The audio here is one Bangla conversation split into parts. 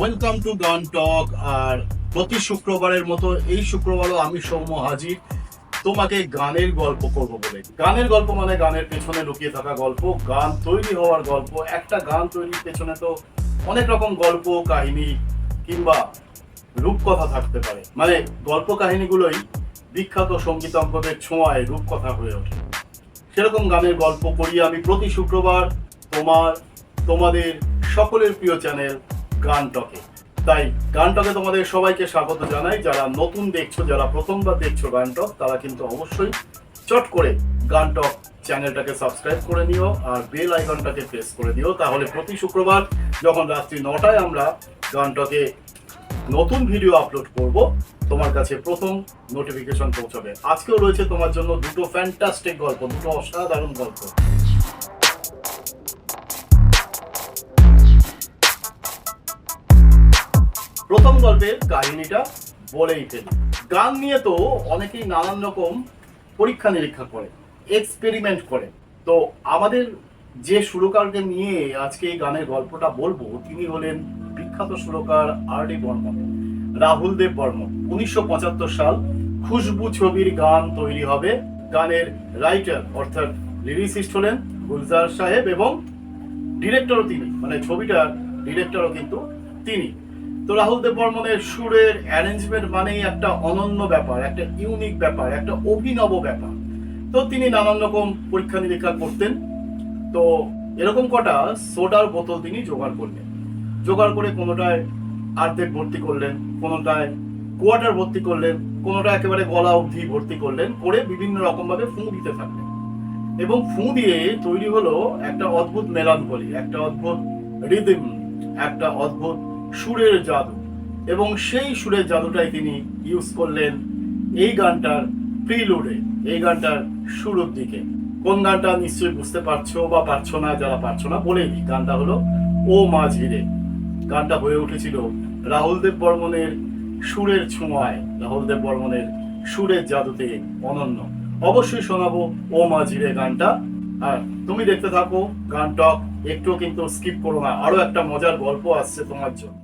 ওয়েলকাম টু গান টক আর প্রতি শুক্রবারের মতো এই শুক্রবারও আমি সৌম্য হাজির। তোমাকে গানের গল্প করব বলে। গানের গল্প মানে গানের পেছনে লুকিয়ে থাকা গল্প, গান তৈরি হওয়ার গল্প। একটা গান তৈরির পেছনে তো অনেক রকম গল্প, কাহিনী কিংবা রূপকথা থাকতে পারে। মানে গল্প কাহিনীগুলোই বিখ্যাত সংগীত সঙ্গীতজ্ঞদের ছোঁয়ায় রূপকথা হয়ে ওঠে। সেরকম গানের গল্প করি আমি প্রতি শুক্রবার তোমার, তোমাদের সকলের প্রিয় চ্যানেল গান টকে তাই গান টকে তোমাদের সবাইকে স্বাগত জানাই। যারা নতুন দেখছ, যারা প্রথমবার দেখছ গান টক তারা কিন্তু অবশ্যই চট করে গান টক চ্যানেলটাকে সাবস্ক্রাইব করে নিও আর বেল আইকনটাকে প্রেস করে দিও। তাহলে প্রতি শুক্রবার যখন রাত্রি নটায় আমরা গান টকে নতুন ভিডিও আপলোড করব, তোমার কাছে প্রথম নোটিফিকেশন পৌঁছাবে। আজকেও রয়েছে তোমার জন্য দুটো ফ্যান্টাস্টিক গল্প, দুটো অসাধারণ গল্প। প্রথম গল্পের কাহিনীটা বলেই ফেলি গান নিয়ে তো অনেকেই নানান রকম পরীক্ষা নিরীক্ষা করে এক্সপেরিমেন্ট করে। তো আমাদের যে সুরকারকে নিয়ে আজকে এই গানের গল্পটা বলব, তিনি হলেন বিখ্যাত সুরকার আর ডি বর্মন, রাহুল দেব বর্মন। উনিশশো পঁচাত্তর সাল খুশবু ছবির গান তৈরি হবে। গানের রাইটার অর্থাৎ লিরিসিস্ট হলেন গুলজার সাহেব এবং ডিরেক্টরও তিনি। মানে ছবিটার ডিরেক্টরও কিন্তু তিনি। তো রাহুল দেব বর্মনের সুরের অ্যারেঞ্জমেন্ট মানেই একটা অনন্য ব্যাপার, একটা ইউনিক ব্যাপার, একটা অভিনব ব্যাপার। তো তিনি নানান রকম পরীক্ষা নিরীক্ষা করতেন। তো এরকম কটা সোডার বোতল তিনি জোগাড় করলেন। জোগাড় করে কোনোটায় আর্ধেক ভর্তি করলেন, কোনোটায় কোয়ার্টার ভর্তি করলেন, কোনোটা একেবারে গলা অবধি ভর্তি করলেন, করে বিভিন্ন রকম ভাবে ফুঁ দিতে থাকলেন। এবং ফুঁ দিয়ে তৈরি হলো একটা অদ্ভুত মেলানকলি একটা অদ্ভুত রিদিম একটা অদ্ভুত সুরের জাদু। এবং সেই সুরের জাদুটাই তিনি ইউজ করলেন এই গানটার প্রিলুডে এই গানটার শুরুর দিকে। কোন গানটা নিশ্চয়ই বুঝতে পারছ বা পারছ না, যারা পারছ না, বলেই দিই। গানটা হলো ও মাঝিরে গানটা হয়ে উঠেছিল রাহুল দেব বর্মনের সুরের ছোঁয়ায়। রাহুল দেব বর্মনের সুরের জাদুতে অনন্য। অবশ্যই শোনাবো ও মাঝিরে গানটা। আর তুমি দেখতে থাকো গান টক একটুও কিন্তু স্কিপ করো না। আরও একটা মজার গল্প আসছে তোমার জন্য।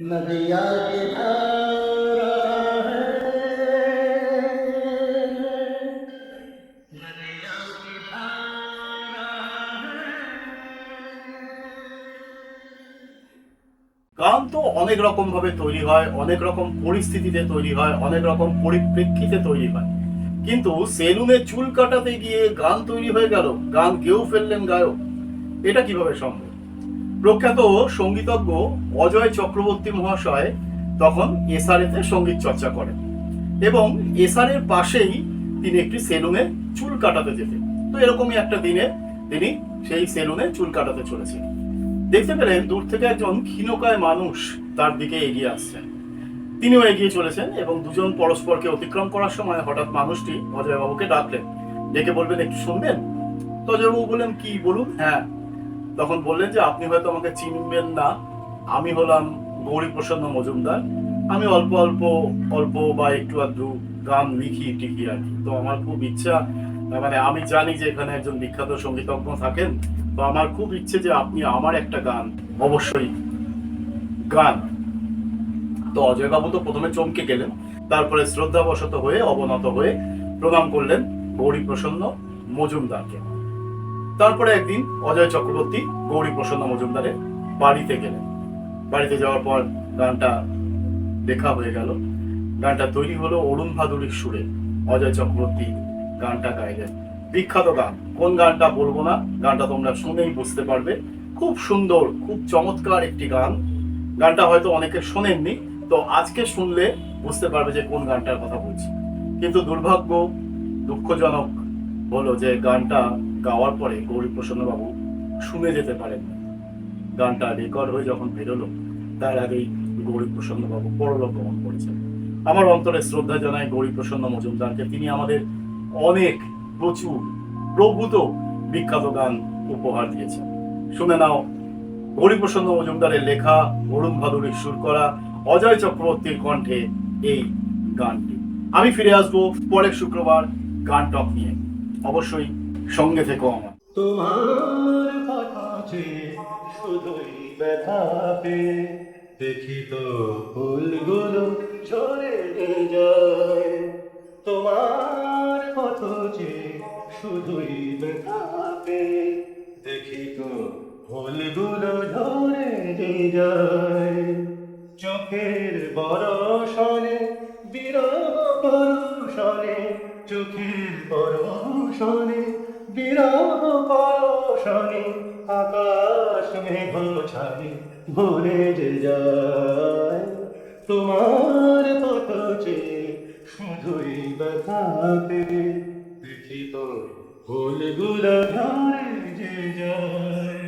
नदिया की धारा है नदिया की धारा है গান তো অনেক রকম ভাবে তৈরি হয় অনেক রকম পরিস্থিতিতে তৈরি হয় অনেক রকম পরিপ্রেক্ষিতে তৈরি হয় কিন্তু সেলুনে চুল কাটাতে গিয়ে গান তৈরি হয়ে গেল গান গেও ফেললেন গায়ক এটা কিভাবে সম্ভব প্রখ্যাত সঙ্গীতজ্ঞ অজয় চক্রবর্তী মহাশয় তখন এসআরএ তে সংগীত চর্চা করেন এবং এসআর এর পাশেই তিনি একটি সেলুনে চুল কাটাতে যেতেন। তো এরকমই একটা দিনে তিনি সেই সেলুনে চুল কাটাতে চলেছেন। দেখতে পেলেন দূর থেকে একজন ক্ষীণকায় মানুষ তার দিকে এগিয়ে আসছেন তিনিও এগিয়ে চলেছেন এবং দুজন পরস্পরকে অতিক্রম করার সময় হঠাৎ মানুষটি অজয়বাবুকে ডাকলেন। ডেকে বলবেন, একটু শুনবেন? তো অজয়বাবু বললেন, কি বলুন? হ্যাঁ তখন বললেন যে, আপনি হয়তো আমাকে চিনবেন না। আমি হলাম গৌরী প্রসন্ন মজুমদার। আমি অল্প অল্প অল্প বা একটু আধটু গান লিখি, টিকি আর কি। তো আমার খুব ইচ্ছা মানে আমি জানি যে এখানে একজন বিখ্যাত সঙ্গীতজ্ঞ থাকেন। তো আমার খুব ইচ্ছে যে আপনি আমার একটা গান, অবশ্যই গান। তো অজয়বাবু তো প্রথমে চমকে গেলেন, তারপরে শ্রদ্ধাবশত হয়ে, অবনত হয়ে প্রণাম করলেন গৌরী প্রসন্ন মজুমদারকে। তারপরে একদিন অজয় চক্রবর্তী গৌরী প্রসন্ন মজুমদারের বাড়িতে গেলেন। বাড়িতে যাওয়ার পর গানটা দেখা হয়ে গেল। গানটা তৈরি হলো অরুণ ভাদুরীর সুরে। অজয় চক্রবর্তী গানটা গাইলেন। বিখ্যাত গান। কোন গানটা বলব না, গানটা তোমরা শুনেই বুঝতে পারবে। খুব সুন্দর, খুব চমৎকার একটি গান। গানটা হয়তো অনেকে শোনেননি, তো আজকে শুনলে বুঝতে পারবে যে কোন গানটার কথা বলছি। কিন্তু দুর্ভাগ্য, দুঃখজনক হলো যে গানটা গাওয়ার পরে গৌরী প্রসন্নবাবু শুনে যেতে পারেন গানটা রেকর্ড হয়ে যখন বেরোলো, তার আগেই গৌরী প্রসন্নবাবু পরলোক গমন করেছেন। আমার অন্তরে শ্রদ্ধা জানাই গৌরী প্রসন্ন মজুমদারকে। তিনি আমাদের অনেক প্রচুর, প্রভূত, বিখ্যাত গান উপহার দিয়েছেন। শুনে নাও, গৌরীপ্রসন্ন মজুমদারের লেখা অরুণ ভাদুরীর সুর করা অজয় চক্রবর্তীর কণ্ঠে এই গানটি। আমি ফিরে আসব পরের শুক্রবার গান টক নিয়ে। অবশ্যই সঙ্গে থেকো আমার। তোমার কথা যে শুধুই ব্যথাতে, দেখি তো ফুলগুলো ঝরে যায়। তোমার যে শুধুই ব্যথাতে, দেখি তো ফুলগুলো ঝরে যায়। চোখের সনে বিরহ পরশনে, চোখের সনে বিরহ পরশনে আকাশ মেঘ ছাড়ে ভরে যে যায়। তোমার পটচে শুধুই ব্যথাতে দেখি তোর ফুলগুলো ধরে যে যায়।